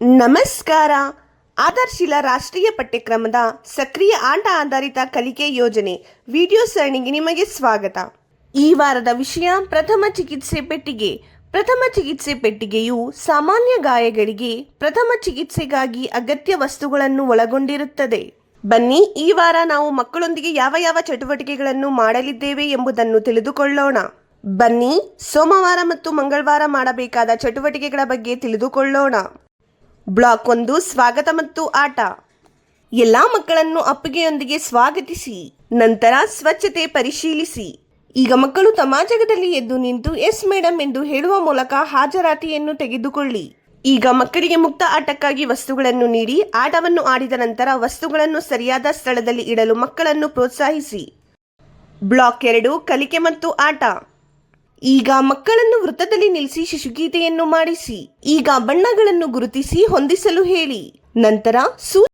ನಮಸ್ಕಾರ. ಆಧಾರ್ಶಿಲ ರಾಷ್ಟ್ರೀಯ ಪಠ್ಯಕ್ರಮದ ಸಕ್ರಿಯ ಆಟ ಆಧಾರಿತ ಕಲಿಕೆ ಯೋಜನೆ ವಿಡಿಯೋ ಸರಣಿಗೆ ನಿಮಗೆ ಸ್ವಾಗತ. ಈ ವಾರದ ವಿಷಯ ಪ್ರಥಮ ಚಿಕಿತ್ಸೆ ಪೆಟ್ಟಿಗೆ. ಪ್ರಥಮ ಚಿಕಿತ್ಸೆ ಪೆಟ್ಟಿಗೆಯು ಸಾಮಾನ್ಯ ಗಾಯಗಳಿಗೆ ಪ್ರಥಮ ಚಿಕಿತ್ಸೆಗಾಗಿ ಅಗತ್ಯ ವಸ್ತುಗಳನ್ನು ಒಳಗೊಂಡಿರುತ್ತದೆ. ಬನ್ನಿ, ಈ ವಾರ ನಾವು ಮಕ್ಕಳೊಂದಿಗೆ ಯಾವ ಯಾವ ಚಟುವಟಿಕೆಗಳನ್ನು ಮಾಡಲಿದ್ದೇವೆ ಎಂಬುದನ್ನು ತಿಳಿದುಕೊಳ್ಳೋಣ. ಬನ್ನಿ, ಸೋಮವಾರ ಮತ್ತು ಮಂಗಳವಾರ ಮಾಡಬೇಕಾದ ಚಟುವಟಿಕೆಗಳ ಬಗ್ಗೆ ತಿಳಿದುಕೊಳ್ಳೋಣ. ಬ್ಲಾಕ್ ಒಂದು, ಸ್ವಾಗತ ಮತ್ತು ಆಟ. ಎಲ್ಲಾ ಮಕ್ಕಳನ್ನು ಅಪ್ಪಿಗೆಯೊಂದಿಗೆ ಸ್ವಾಗತಿಸಿ, ನಂತರ ಸ್ವಚ್ಛತೆ ಪರಿಶೀಲಿಸಿ. ಈಗ ಮಕ್ಕಳು ತಮ್ಮ ಜಾಗದಲ್ಲಿ ಎದ್ದು ನಿಂತು, ಎಸ್ ಮೇಡಮ್ ಎಂದು ಹೇಳುವ ಮೂಲಕ ಹಾಜರಾತಿಯನ್ನು ತೆಗೆದುಕೊಳ್ಳಿ. ಈಗ ಮಕ್ಕಳಿಗೆ ಮುಕ್ತ ಆಟಕ್ಕಾಗಿ ವಸ್ತುಗಳನ್ನು ನೀಡಿ, ಆಟವನ್ನು ಆಡಿದ ನಂತರ ವಸ್ತುಗಳನ್ನು ಸರಿಯಾದ ಸ್ಥಳದಲ್ಲಿ ಇಡಲು ಮಕ್ಕಳನ್ನು ಪ್ರೋತ್ಸಾಹಿಸಿ. ಬ್ಲಾಕ್ ಎರಡು, ಕಲಿಕೆ ಮತ್ತು ಆಟ. ಈಗ ಮಕ್ಕಳನ್ನು ವೃತ್ತದಲ್ಲಿ ನಿಲ್ಲಿಸಿ ಶಿಶುಗೀತೆಯನ್ನು ಮಾಡಿಸಿ ಈಗ ಬಣ್ಣಗಳನ್ನು ಗುರುತಿಸಿ ಹೊಂದಿಸಲು ಹೇಳಿ. ನಂತರ ಸೂ